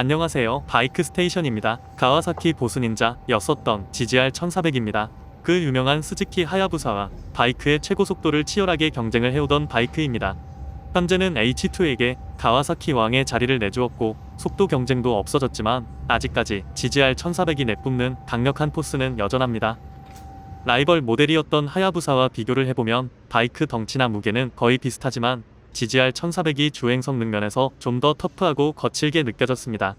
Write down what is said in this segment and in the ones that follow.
안녕하세요. 바이크 스테이션입니다. 가와사키 보스닌자 6던 GGR 1400입니다. 그 유명한 스즈키 하야부사와 바이크의 최고 속도를 치열하게 경쟁을 해오던 바이크입니다. 현재는 H2에게 가와사키 왕의 자리를 내주었고 속도 경쟁도 없어졌지만 아직까지 GGR 1400이 내뿜는 강력한 포스는 여전합니다. 라이벌 모델이었던 하야부사와 비교를 해보면 바이크 덩치나 무게는 거의 비슷하지만 GGR 1400이 주행 성능 면에서 좀 더 터프하고 거칠게 느껴졌습니다.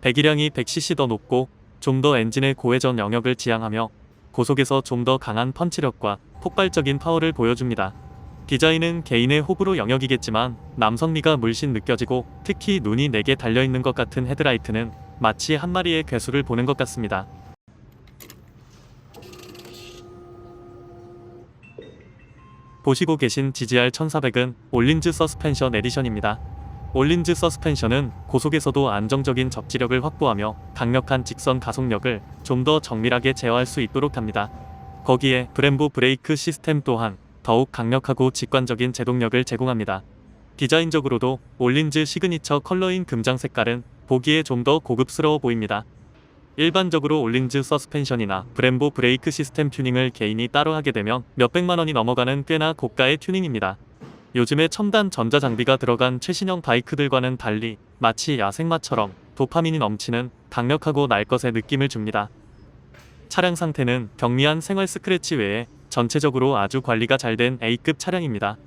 배기량이 100cc 더 높고 좀 더 엔진의 고회전 영역을 지향하며 고속에서 좀 더 강한 펀치력과 폭발적인 파워를 보여줍니다. 디자인은 개인의 호불호 영역이겠지만 남성미가 물씬 느껴지고 특히 눈이 4개 달려있는 것 같은 헤드라이트는 마치 한 마리의 괴수를 보는 것 같습니다. 보시고 계신 GGR 1400은 올린즈 서스펜션 에디션입니다. 올린즈 서스펜션은 고속에서도 안정적인 접지력을 확보하며 강력한 직선 가속력을 좀 더 정밀하게 제어할 수 있도록 합니다. 거기에 브렘보 브레이크 시스템 또한 더욱 강력하고 직관적인 제동력을 제공합니다. 디자인적으로도 올린즈 시그니처 컬러인 금장 색깔은 보기에 좀 더 고급스러워 보입니다. 일반적으로 올린즈 서스펜션이나 브렘보 브레이크 시스템 튜닝을 개인이 따로 하게 되면 몇백만 원이 넘어가는 꽤나 고가의 튜닝입니다. 요즘에 첨단 전자 장비가 들어간 최신형 바이크들과는 달리 마치 야생마처럼 도파민이 넘치는 강력하고 날 것의 느낌을 줍니다. 차량 상태는 경미한 생활 스크래치 외에 전체적으로 아주 관리가 잘 된 A급 차량입니다.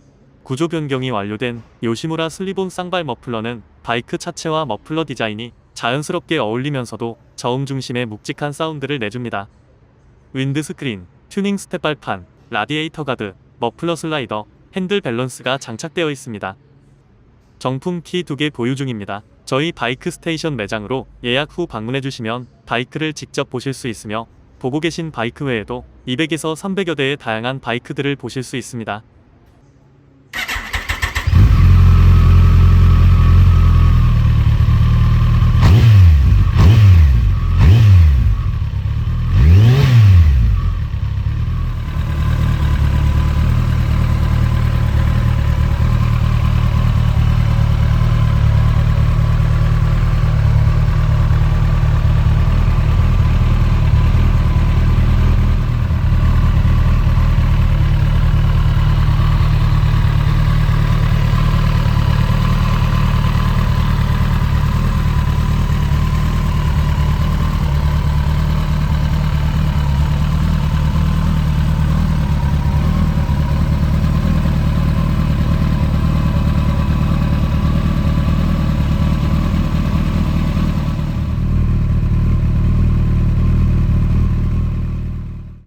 구조 변경이 완료된 요시무라 슬리본 쌍발 머플러는 바이크 차체와 머플러 디자인이 자연스럽게 어울리면서도 저음 중심의 묵직한 사운드를 내줍니다. 윈드 스크린, 튜닝 스텝 발판, 라디에이터 가드, 머플러 슬라이더, 핸들 밸런스가 장착되어 있습니다. 정품 키 2개 보유 중입니다. 저희 바이크 스테이션 매장으로 예약 후 방문해 주시면 바이크를 직접 보실 수 있으며 보고 계신 바이크 외에도 200에서 300여 대의 다양한 바이크들을 보실 수 있습니다.